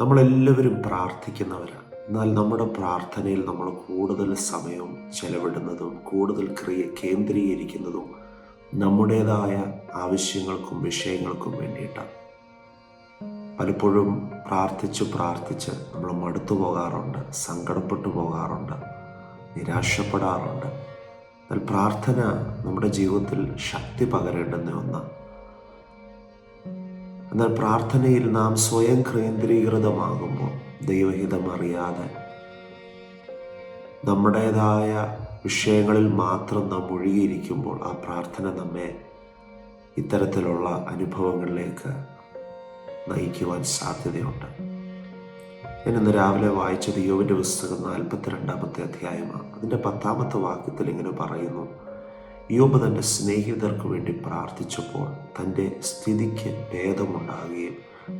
നമ്മളെല്ലാവരും പ്രാർത്ഥിക്കുന്നവരാണ്. എന്നാൽ നമ്മുടെ പ്രാർത്ഥനയിൽ നമ്മൾ കൂടുതൽ സമയവും ചെലവിടുന്നതും കൂടുതൽ ക്രിയ കേന്ദ്രീകരിക്കുന്നതും നമ്മുടേതായ ആവശ്യങ്ങൾക്കും വിഷയങ്ങൾക്കും വേണ്ടിയിട്ടാണ്. പലപ്പോഴും പ്രാർത്ഥിച്ച് പ്രാർത്ഥിച്ച് നമ്മൾ മടുത്തു പോകാറുണ്ട് സങ്കടപ്പെട്ടു പോകാറുണ്ട് നിരാശപ്പെടാറുണ്ട്. എന്നാൽ പ്രാർത്ഥന നമ്മുടെ ജീവിതത്തിൽ ശക്തി പകരേണ്ടുന്ന ഒന്നാണ്. എന്നാൽ പ്രാർത്ഥനയിൽ നാം സ്വയം കേന്ദ്രീകൃതമാകുമ്പോൾ ദൈവഹിതം അറിയാതെ നമ്മുടേതായ വിഷയങ്ങളിൽ മാത്രം നാം ഒഴുകിയിരിക്കുമ്പോൾ ആ പ്രാർത്ഥന നമ്മെ ഇത്തരത്തിലുള്ള അനുഭവങ്ങളിലേക്ക് നയിക്കുവാൻ സാധ്യതയുണ്ട്. ഞാൻ ഇന്ന് രാവിലെ വായിച്ചത് യോവിന്റെ പുസ്തകം നാൽപ്പത്തിരണ്ടാമത്തെ അധ്യായമാണ്. അതിന്റെ പത്താമത്തെ വാക്യത്തിൽ ഇങ്ങനെ പറയുന്നു. യോബ് തന്റെ സ്നേഹിതർക്ക് വേണ്ടി പ്രാർത്ഥിച്ചപ്പോൾ തന്റെ സ്ഥിതിക്ക് ഭേദമുണ്ടാകുകയും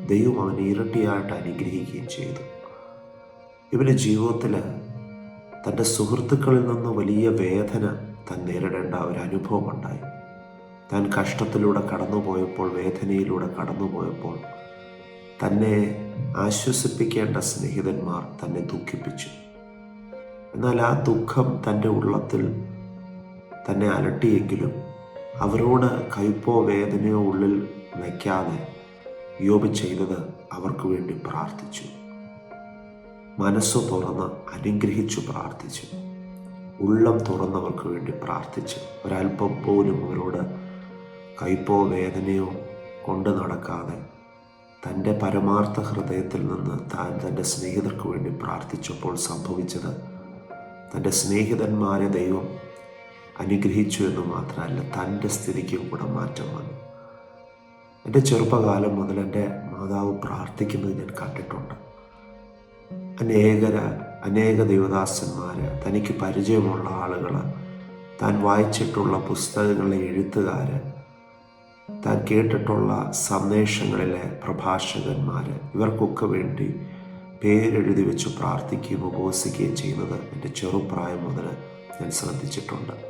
ദൈവം അവനെ ഇരട്ടിയായിട്ട് അനുഗ്രഹിക്കുകയും ചെയ്തു. ഇവന്റെ ജീവിതത്തിൽ തന്റെ സുഹൃത്തുക്കളിൽ നിന്ന് വലിയ വേദന താൻ നേരിടേണ്ട ഒരു അനുഭവം ഉണ്ടായി താൻ കഷ്ടത്തിലൂടെ കടന്നുപോയപ്പോൾ വേദനയിലൂടെ കടന്നുപോയപ്പോൾ തന്നെ ആശ്വസിപ്പിക്കേണ്ട സ്നേഹിതന്മാർ തന്നെ ദുഃഖിപ്പിച്ചു. എന്നാൽ ആ ദുഃഖം തന്റെ ഉള്ളത്തിൽ തന്നെ അലട്ടിയെങ്കിലും അവരോട് കയ്പോ വേദനയോ ഉള്ളിൽ വയ്ക്കാതെ യോബ് ചെയ്തത് അവർക്ക് വേണ്ടി പ്രാർത്ഥിച്ചു. മനസ്സ് തുറന്ന് അനുഗ്രഹിച്ചു പ്രാർത്ഥിച്ചു. ഉള്ളം തുറന്നവർക്ക് വേണ്ടി പ്രാർത്ഥിച്ചു. ഒരല്പം പോലും അവരോട് കയ്പോ വേദനയോ കൊണ്ട് നടക്കാതെ തന്റെ പരമാർത്ഥ ഹൃദയത്തിൽ നിന്ന് താൻ തന്റെ സ്നേഹിതർക്ക് വേണ്ടി പ്രാർത്ഥിച്ചപ്പോൾ സംഭവിച്ചത് തന്റെ സ്നേഹിതന്മാരെ ദൈവം അനുഗ്രഹിച്ചു എന്ന് മാത്രമല്ല തന്റെ സ്ഥിതിക്കും കൂടെ മാറ്റം വന്നു. എന്റെ ചെറുപ്പകാലം മുതൽ എന്റെ മാതാവ് പ്രാർത്ഥിക്കുന്നത് ഞാൻ കണ്ടിട്ടുണ്ട്. അനേകര അനേക ദേവദാസന്മാർ തനിക്ക് പരിചയമുള്ള ആളുകൾ താൻ വായിച്ചിട്ടുള്ള പുസ്തകങ്ങളിലെ എഴുത്തുകാർ താൻ കേട്ടിട്ടുള്ള സന്ദേശങ്ങളിലെ പ്രഭാഷകന്മാർ ഇവർക്കൊക്കെ വേണ്ടി പേരെഴുതി വെച്ച് പ്രാർത്ഥിക്കുകയും ഉപവസിക്കുകയും ചെയ്യുന്നത് എന്റെ ചെറുപ്രായം മുതൽ ഞാൻ ശ്രദ്ധിച്ചിട്ടുണ്ട്.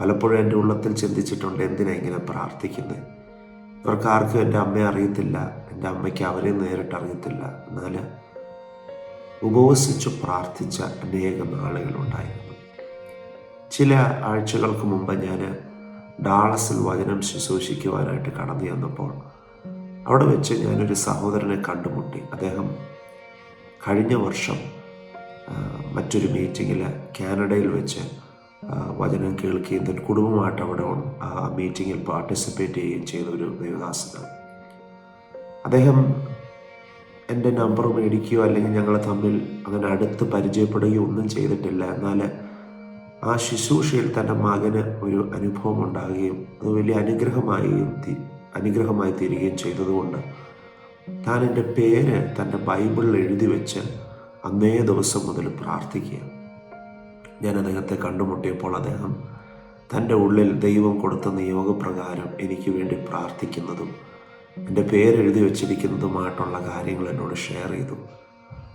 പലപ്പോഴും എന്റെ ഉള്ളത്തിൽ ചിന്തിച്ചിട്ടുണ്ട് എന്തിനാ ഇങ്ങനെ പ്രാർത്ഥിക്കുന്നത് ഇവർക്ക് ആർക്കും എന്റെ അമ്മയെ അറിയത്തില്ല എന്റെ അമ്മയ്ക്ക് അവരെ നേരിട്ട് അറിയത്തില്ല. എന്നാൽ ഉപവസിച്ച് പ്രാർത്ഥിച്ച അനേകം ആളുകളുണ്ടായിരുന്നു ചില ആഴ്ചകൾക്ക് മുമ്പ് ഞാൻ ഡാളസിൽ വചനം ശുശ്രൂഷിക്കുവാനായിട്ട് കടന്നു ചെന്നപ്പോൾ അവിടെ വെച്ച് ഞാനൊരു സഹോദരനെ കണ്ടുമുട്ടി. അദ്ദേഹം കഴിഞ്ഞ വർഷം മറ്റൊരു മീറ്റിങ്ങിൽ കാനഡയിൽ വെച്ച് വചനം കേൾക്കുകയും തന്റെ കുടുംബമായിട്ട് അവിടെ ആ മീറ്റിങ്ങിൽ പാർട്ടിസിപ്പേറ്റ് ചെയ്യുകയും ചെയ്ത ഒരു ദേവദാസനാണ്. അദ്ദേഹം എന്റെ നമ്പർ മേടിക്കുകയോ അല്ലെങ്കിൽ ഞങ്ങൾ തമ്മിൽ അങ്ങനെ അടുത്ത് പരിചയപ്പെടുകയോ ഒന്നും ചെയ്തിട്ടില്ല. എന്നാൽ ആ ശുശ്രൂഷയിൽ തന്റെ മകന് ഒരു അനുഭവം ഉണ്ടാകുകയും അത് വലിയ അനുഗ്രഹമായും അനുഗ്രഹമായി തീരുകയും ചെയ്തതുകൊണ്ട് താൻ എന്റെ പേര് തന്റെ ബൈബിളിൽ എഴുതി വെച്ച് അന്നേ ദിവസം മുതൽ പ്രാർത്ഥിക്കുക ഞാൻ അദ്ദേഹത്തെ കണ്ടുമുട്ടിയപ്പോൾ അദ്ദേഹം തന്റെ ഉള്ളിൽ ദൈവം കൊടുത്ത നിയോഗപ്രകാരം എനിക്ക് വേണ്ടി പ്രാർത്ഥിക്കുന്നതും എന്റെ പേരെഴുതി വച്ചിരിക്കുന്നതുമായിട്ടുള്ള കാര്യങ്ങൾ എന്നോട് ഷെയർ ചെയ്തു.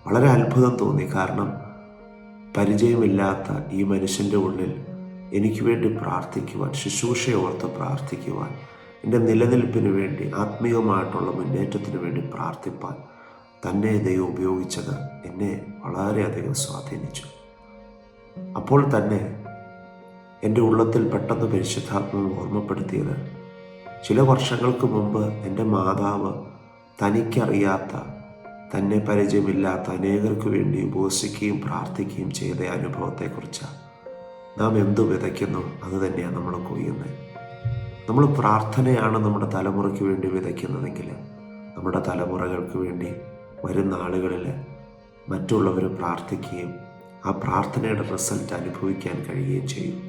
വളരെ അത്ഭുതം തോന്നി. കാരണം പരിചയമില്ലാത്ത ഈ മനുഷ്യന്റെ ഉള്ളിൽ എനിക്ക് വേണ്ടി പ്രാർത്ഥിക്കുവാൻ ശുശ്രൂഷയോർത്ത് പ്രാർത്ഥിക്കുവാൻ എന്റെ നിലനിൽപ്പിന് വേണ്ടി ആത്മീയമായിട്ടുള്ള മുന്നേറ്റത്തിന് വേണ്ടി പ്രാർത്ഥിപ്പാൻ തന്നെ ദൈവം ഉപയോഗിച്ചത് എന്നെ വളരെയധികം സ്വാധീനിച്ചു. അപ്പോൾ തന്നെ എന്റെ ഉള്ളത്തിൽ പെട്ടെന്ന് പരിശുദ്ധാത്മാവ് ഓർമ്മപ്പെടുത്തിയത്. ചില വർഷങ്ങൾക്ക് മുമ്പ് എന്റെ മാതാവ് തനിക്കറിയാത്ത തന്നെ പരിചയമില്ലാത്ത അനേകർക്ക് വേണ്ടി ഉപവസിക്കുകയും പ്രാർത്ഥിക്കുകയും ചെയ്ത അനുഭവത്തെക്കുറിച്ചാണ് നാം എന്തു വിതയ്ക്കുന്നു? അത് തന്നെയാണ് നമ്മൾ കൊയ്യുന്നത്. നമ്മൾ പ്രാർത്ഥനയാണ് നമ്മുടെ തലമുറയ്ക്ക് വേണ്ടി വിതയ്ക്കുന്നതെങ്കിൽ നമ്മുടെ തലമുറകൾക്ക് വേണ്ടി വരുന്ന ആളുകളിൽ മറ്റുള്ളവർ പ്രാർത്ഥിക്കുകയും ആ പ്രാർത്ഥനയുടെ റിസൾട്ട് അനുഭവിക്കാൻ കഴിയുകയും ചെയ്യും.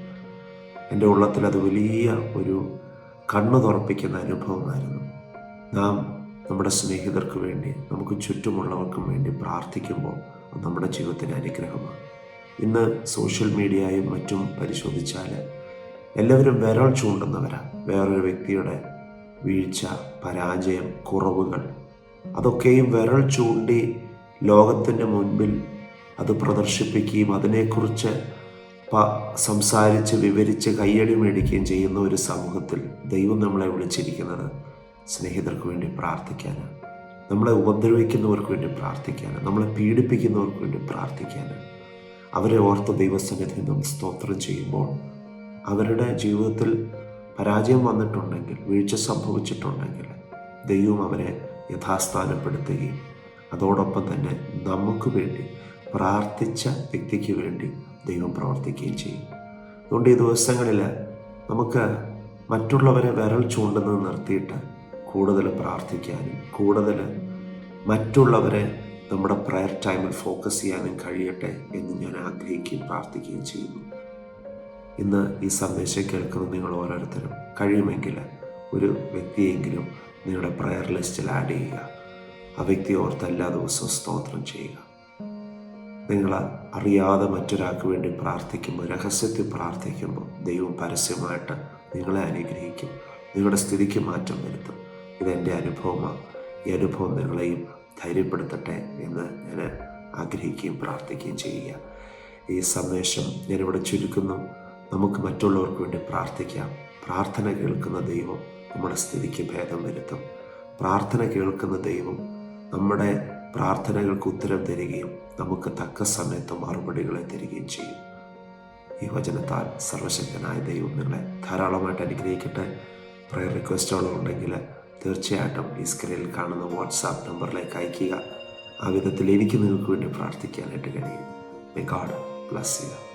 എന്റെ ഉള്ളത്തിൽ അത് വലിയ ഒരു കണ്ണു തുറപ്പിക്കുന്ന അനുഭവമായിരുന്നു. നാം നമ്മുടെ സ്നേഹിതർക്ക് വേണ്ടി നമുക്ക് ചുറ്റുമുള്ളവർക്കും വേണ്ടി പ്രാർത്ഥിക്കുമ്പോൾ അത് നമ്മുടെ ജീവിതത്തിന് അനുഗ്രഹമാണ്. ഇന്ന് സോഷ്യൽ മീഡിയയും മറ്റും പരിശോധിച്ചാൽ എല്ലാവരും വിരൽ ചൂണ്ടുന്നവരാണ്. വേറൊരു വ്യക്തിയുടെ വീഴ്ച പരാജയം കുറവുകൾ അതൊക്കെയും വിരൽ ചൂണ്ടി ലോകത്തിന്റെ മുൻപിൽ അത് പ്രദർശിപ്പിക്കുകയും അതിനെക്കുറിച്ച് പ സംസാരിച്ച് വിവരിച്ച് കയ്യടി മേടിക്കുകയും ചെയ്യുന്ന ഒരു സമൂഹത്തിൽ ദൈവം നമ്മളെ വിളിച്ചിരിക്കുന്നത് സ്നേഹിതർക്ക് വേണ്ടി പ്രാർത്ഥിക്കാൻ നമ്മളെ ഉപദ്രവിക്കുന്നവർക്ക് വേണ്ടി പ്രാർത്ഥിക്കാൻ നമ്മളെ പീഡിപ്പിക്കുന്നവർക്ക് വേണ്ടി പ്രാർത്ഥിക്കാൻ അവരെ ഓർത്ത് ദൈവസന്നിധി നാം സ്തോത്രം ചെയ്യുമ്പോൾ അവരുടെ ജീവിതത്തിൽ പരാജയം വന്നിട്ടുണ്ടെങ്കിൽ വീഴ്ച സംഭവിച്ചിട്ടുണ്ടെങ്കിൽ ദൈവം അവരെ യഥാസ്ഥാനപ്പെടുത്തുകയും അതോടൊപ്പം തന്നെ നമുക്ക് വേണ്ടി പ്രാർത്ഥിച്ച വ്യക്തിക്ക് വേണ്ടി ദൈവം പ്രവർത്തിക്കുകയും ചെയ്യും. അതുകൊണ്ട് ഈ ദിവസങ്ങളിൽ നമുക്ക് മറ്റുള്ളവരെ വിരൽ ചൂണ്ടുന്നത് നിർത്തിയിട്ട് കൂടുതൽ പ്രാർത്ഥിക്കാനും കൂടുതൽ മറ്റുള്ളവരെ നമ്മുടെ പ്രയർ ടൈമിൽ ഫോക്കസ് ചെയ്യാനും കഴിയട്ടെ എന്ന് ഞാൻ ആഗ്രഹിക്കുകയും പ്രാർത്ഥിക്കുകയും ചെയ്യുന്നു. ഇന്ന് ഈ സന്ദേശം കേൾക്കുന്ന നിങ്ങൾ ഓരോരുത്തരും. കഴിയുമെങ്കിൽ ഒരു വ്യക്തിയെങ്കിലും നിങ്ങളുടെ പ്രയർ ലിസ്റ്റിൽ ആഡ് ചെയ്യുക. ആ വ്യക്തി ഓർത്ത് എല്ലാ ദിവസവും സ്തോത്രം ചെയ്യുക. നിങ്ങൾ അറിയാതെ മറ്റൊരാൾക്ക് വേണ്ടി പ്രാർത്ഥിക്കുമ്പോൾ രഹസ്യത്തിൽ പ്രാർത്ഥിക്കുമ്പോൾ ദൈവം പരസ്യമായിട്ട് നിങ്ങളെ അനുഗ്രഹിക്കും. നിങ്ങളുടെ സ്ഥിതിക്ക് മാറ്റം വരുത്തും. ഇതെന്റെ അനുഭവമാണ്. ഈ അനുഭവം നിങ്ങളെയും ധൈര്യപ്പെടുത്തട്ടെ എന്ന് ഞാൻ ആഗ്രഹിക്കുകയും പ്രാർത്ഥിക്കുകയും ചെയ്യുക. ഈ സന്ദേശം ഞാനിവിടെ ചുരുക്കുന്നു. നമുക്ക് മറ്റുള്ളവർക്ക് വേണ്ടി പ്രാർത്ഥിക്കാം. പ്രാർത്ഥന കേൾക്കുന്ന ദൈവം നമ്മുടെ സ്ഥിതിക്ക് ഭേദം വരുത്തും. പ്രാർത്ഥന കേൾക്കുന്ന ദൈവം നമ്മുടെ പ്രാർത്ഥനകൾക്ക് ഉത്തരം തരികയും നമുക്ക് തക്ക സമയത്ത് മറുപടികളെ തരികയും ചെയ്യും. ഈ വചനത്താൽ സർവശക്തനായ ദൈവം നിങ്ങളെ ധാരാളമായിട്ട് അനുഗ്രഹിക്കട്ടെ. പ്രയർ റിക്വസ്റ്റുകളുണ്ടെങ്കിൽ തീർച്ചയായിട്ടും ഈ സ്ക്രീനിൽ കാണുന്ന വാട്സാപ്പ് നമ്പറിലേക്ക് അയയ്ക്കുക. ആ വിധത്തിൽ എനിക്ക് നിങ്ങൾക്ക് വേണ്ടി പ്രാർത്ഥിക്കാനായിട്ട് കഴിയും. മേ ഗാഡ് ബ്ലസ് ചെയ്യുക